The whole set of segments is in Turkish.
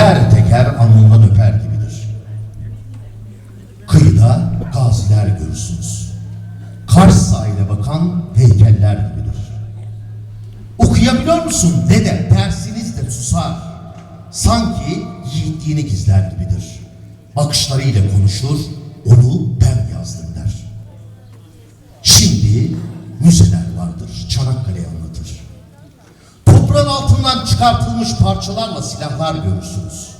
teker teker alnından öper gibidir. Kıyıda gaziler görürsünüz. Kars sahile bakan heykeller gibidir. Okuyabiliyor musun dede? Dersiniz de susar. Sanki yiğitliğini gizler gibidir. Bakışlarıyla konuşur, onu altından çıkartılmış parçalarla silahlar görürsünüz.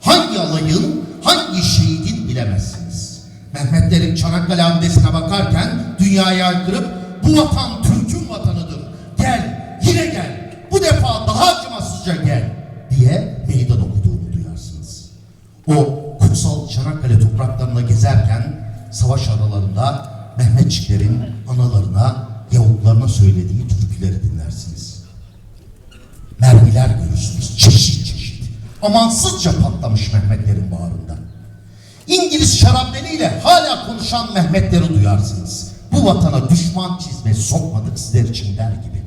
Hangi alayın, hangi şehidin bilemezsiniz. Mehmetlerin Çanakkale hamlesine bakarken dünyaya aykırıp bu vatan Türk'ün vatanıdır. Gel, yine gel, bu defa daha acımasızca gel diye meydan okuduğunu duyarsınız. O kutsal Çanakkale topraklarında gezerken savaş aralarında Mehmetçiklerin analarına, yavuklarına söylediği Amansızca patlamış Mehmetlerin bağrında. İngiliz şarapneliyle hala konuşan Mehmetleri duyarsınız. Bu vatana düşman çizme sokmadık sizler için der gibi.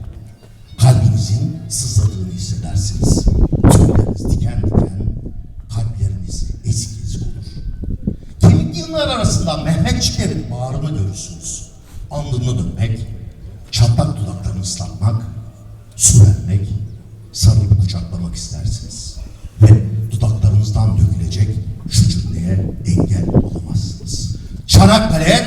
Kalbinizin sızladığını hissedersiniz. Tüyleriniz diken diken, kalpleriniz ezik ezik olur. Kemik yığınlar arasında Mehmetçiklerin bağrını görürsünüz. Alnını dönmek, çatlak dudaklarını ıslatmak, su vermek, sarılıp kucaklamak istersiniz. sana böyle